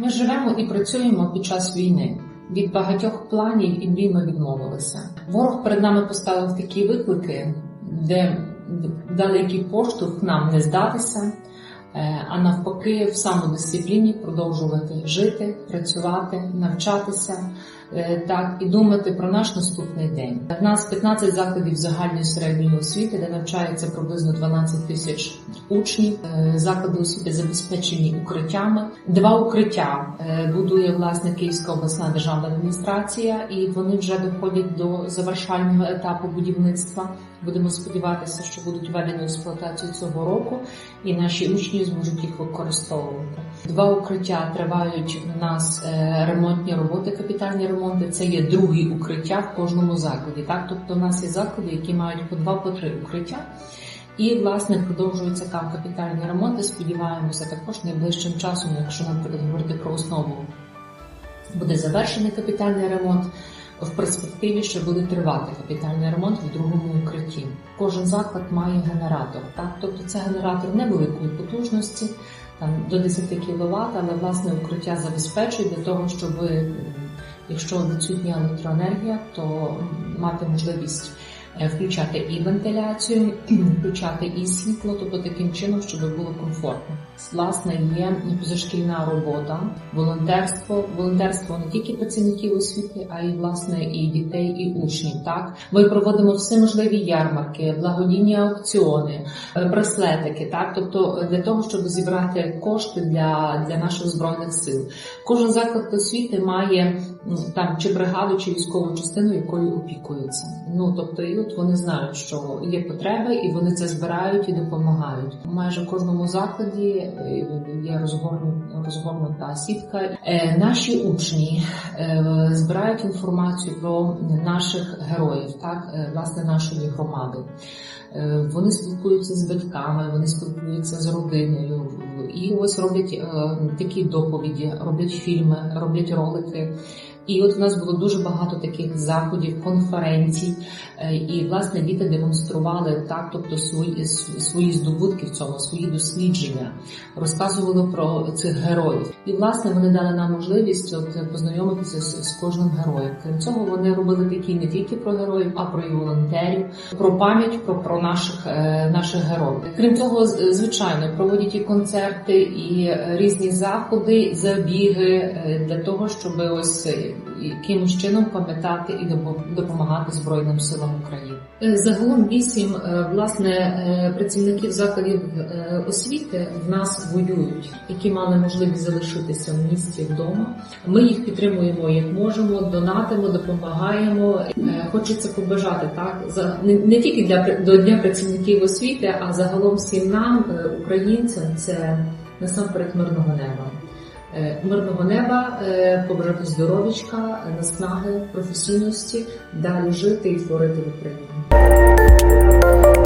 Ми живемо і працюємо під час війни. Від багатьох планів і мрій ми відмовилися. Ворог перед нами поставив такі виклики, де далекий поштовх нам не здатися, а навпаки, в самодисципліні продовжувати жити, працювати, навчатися. е, Так і думати про наш наступний день. У нас 15 закладів загальної середньої освіти, де навчається приблизно 12 тисяч учнів. Е, Заклади освіти забезпечені укриттями. Два укриття е, будує власне Київська обласна державна адміністрація, і вони вже доходять до завершального етапу будівництва. Будемо сподіватися, що будуть введені в експлуатацію цього року, і наші учні зможуть їх використовувати. Два укриття тривають у нас е, ремонтні роботи, капітальні ремонти. Це є другі укриття в кожному закладі. Так, тобто, у нас є заклади, які мають по два по три укриття. І власне продовжуються там капітальні ремонти. Сподіваємося, також найближчим часом, якщо наприклад говорити про основу, буде завершений капітальний ремонт. В перспективі ще буде тривати капітальний ремонт в другому укритті. Кожен заклад має генератор. Так, тобто це генератор невеликої потужності, там до 10 кВт, але власне укриття забезпечує для того, щоб якщо відсутня електроенергія, то мати можливість е, включати і вентиляцію, включати і світло, тобто таким чином, щоб було комфортно. Власне, є позашкільна робота, волонтерство, волонтерство не тільки працівників освіти, а й власне і дітей, і учнів. Так ми проводимо всі можливі ярмарки, благодійні аукціони, е, браслетики. Так, тобто для того, щоб зібрати кошти для, для наших збройних сил. Кожен заклад освіти має там чи бригаду, чи військову частину, якою опікуються. Ну тобто, і от вони знають, що є потреби, і вони це збирають і допомагають. Майже в кожному закладі е, є розгорнута, розгорнута сітка. Е, Наші учні е, збирають інформацію про наших героїв, так е, власне нашої громади. Е, Вони спілкуються з батьками, вони спілкуються з родиною, і ось роблять е, такі доповіді, роблять фільми, роблять ролики. І от у нас було дуже багато таких заходів, конференцій, е, і власне діти демонстрували так, тобто свої свої здобутки в цьому, свої дослідження, розказували про цих героїв. І власне вони дали нам можливість от познайомитися з, з кожним героєм. Крім цього, вони робили такі не тільки про героїв, а про і волонтерів, про пам'ять про, про наших е, наших героїв. Крім цього, звичайно, проводять і концерти, і е, різні заходи, забіги для того, щоб ось якимось чином пам'ятати і допо- допомагати Збройним силам України. Е, Загалом вісім е, власне е, працівників закладів освіти в нас воюють, які мали можливість залишитися в місті вдома. Ми їх підтримуємо як можемо, донатимо, допомагаємо. Хочеться побажати так за не, тільки для до дня працівників освіти, а загалом всім нам, українцям, це насамперед мирного неба. Е, Мирного неба, е, побажати здоров'ячка, наснаги, професійності, далі жити і творити в Україні.